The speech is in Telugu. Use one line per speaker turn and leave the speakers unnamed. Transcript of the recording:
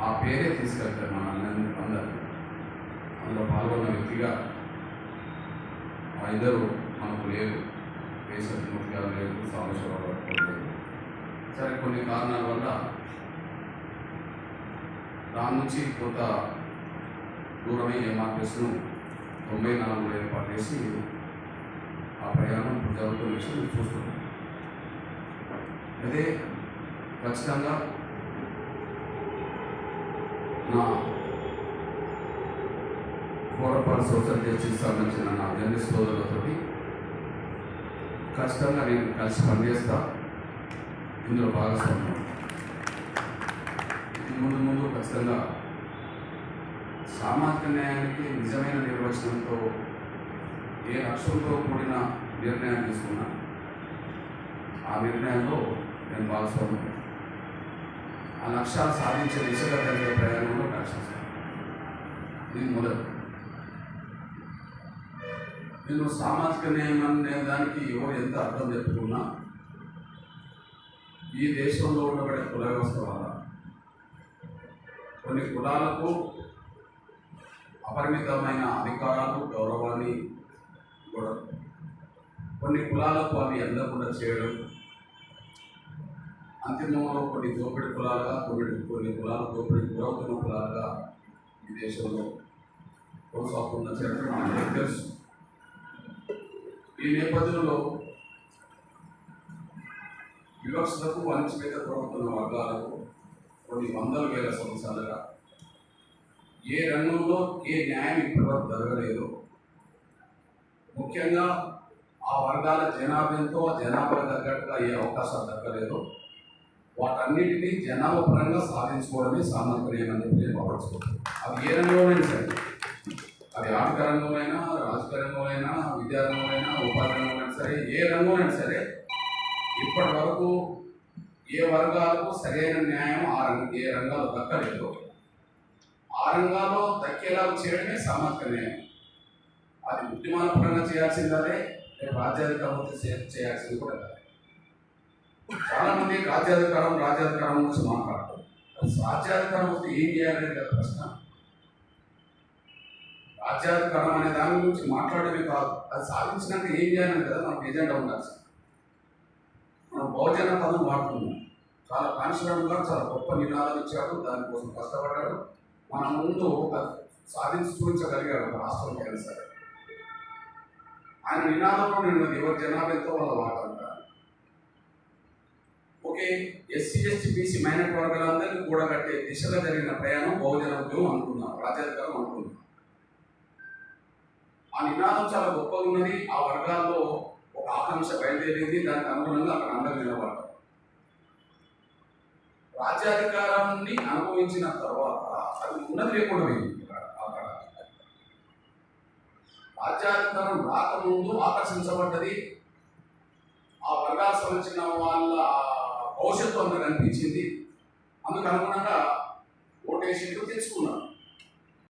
ఆ పేరే తీసుకెళ్తారు మన అందరినీ అందరు అందులో పాల్గొన్న వ్యక్తిగా ఆ ఇద్దరు మనకు లేరు. వేసమూర్తి గారు లేరు సాంబేశ్వరరావు గారు లేరు. సరే కొన్ని కారణాల వల్ల దాని నుంచి కొంత దూరమై ఎంఆర్పిఎస్ను తొంభై నాలుగులో ఏర్పాటు చేసి ఆ ప్రయాణం జరుగుతున్న విషయం చూస్తున్నాం అదే ఖచ్చితంగా నా కోరపాల సోషల్ జస్టిస్ సంబంధించిన నా జర్నలిస్ట్ సోదరులతోటి ఖచ్చితంగా నేను కలిసి పనిచేస్తా. ఇందులో భాగస్వామ్యం. ముందు ముందు ఖచ్చితంగా సామాజిక న్యాయానికి నిజమైన నిర్వచనంతో ఏ లక్ష్యంతో కూడిన నిర్ణయం తీసుకున్నా ఆ నిర్ణయంలో నేను భాగస్వామ్యం. ఆ లక్ష్యాలు సాధించే దిశగా జరిగే ప్రయాణంలో లక్ష్యం ఇది మొదలు. నేను సామాజిక న్యాయం అనే దానికి ఎవరు ఎంత అర్థం చెప్పుకున్నా ఈ దేశంలో ఉండబడే కుల వ్యవస్థ వల్ల కొన్ని కులాలకు అపరిమితమైన అధికారాలు గౌరవాన్ని కూడా కొన్ని కులాలకు అవి అందకుండా చేయడం అంతిమంలో కొన్ని దోపిడి కులాలుగా కోవిడ్ కొన్ని కులాలు దోపిడి గురవుతున్న కులాలుగా ఈ దేశంలో కొనసాగుతున్న చరిత్ర మనకు తెలుసు ఈ నేపథ్యంలో వివక్షతకు అణచివేత ప్రవర్తన వర్గాలకు కొన్ని వందల వేల సంవత్సరాలుగా ఏ రంగంలో ఏ న్యాయం ఇప్పటివరకు జరగలేదు ముఖ్యంగా ఆ వర్గాల జనాభాతో ఆ జనాభా తగ్గట్టుగా ఏ అవకాశాలు దక్కలేదు వాటన్నిటినీ జనాభా పరంగా సాధించుకోవడమే సామర్థ్యమని చెప్పి నేను భావిస్తున్నాను అది ఏ రంగంలోనైనా సరే. అది ఆర్థిక రంగంలోనైనా రాజకీయ రంగంలోనైనా విద్యా రంగంలోనైనా ఉపాధి రంగంలోనైనా సరే ఏ రంగంలోనైనా సరే ఇప్పటి వరకు ఏ వర్గాలకు సరైన న్యాయం ఆ రంగ ఏ రంగాలు దక్కలేదు. ఆ రంగాల్లో దక్కేలా చేయడమే సామాజిక న్యాయం. అది ఉద్యమాల పరంగా చేయాల్సిందే రాజ్యాంగ చేయాల్సింది కూడా చాలా మంది రాజ్యాధికారం రాజ్యాధికారం గురించి మాట్లాడతారు. రాజ్యాధికారం వస్తే ఏం చేయాలనేది కదా ప్రశ్న. రాజ్యాధికారం అనే దాని గురించి మాట్లాడమే కాదు అది సాధించినాక ఏం చేయాలని కదా మనకు ఎజెండా ఉండాల్సింది. మనం బహుజన పదం వాడుతున్నాం. చాలా కాన్షియస్గా చాలా గొప్ప నినాదాలు ఇచ్చాడు దానికోసం కష్టపడ్డాడు మన ముందు సాధించి చూపించగలిగాడు ఒక రాష్ట్రంలో అయినా సరే. ఆయన నినాదంలో నేను ఎవరి జనాభా ఎంతో వాళ్ళ వాటంటారు okay SC ST BC minority వర్గాలందరినీ కూడగట్టే దిశగా జరిగిన ప్రయాణం బహుజన ఉద్యమం అనుకున్నాం రాజ్యాధికారం అనుకున్నారు. ఆ నినాదం చాలా గొప్పగా ఉన్నది. ఆ వర్గాల్లో ఒక ఆకాంక్ష బయలుదేరింది. దానికి అనుగుణంగా అక్కడ అందరూ నిలబడ్డారు. రాజ్యాధికారాన్ని అనుభవించిన తర్వాత అది ఉన్నది లేకుండా పోయింది అక్కడ రాజ్యాధికారం రాకముందు ఆకర్షించబడ్డది. ఆ వర్గాలకు సంబంధించిన వాళ్ళ భవిష్యత్తు అందరూ అనిపించింది అందుకు అనుగుణంగా ఓటేషన్లు తెలుసుకున్నాను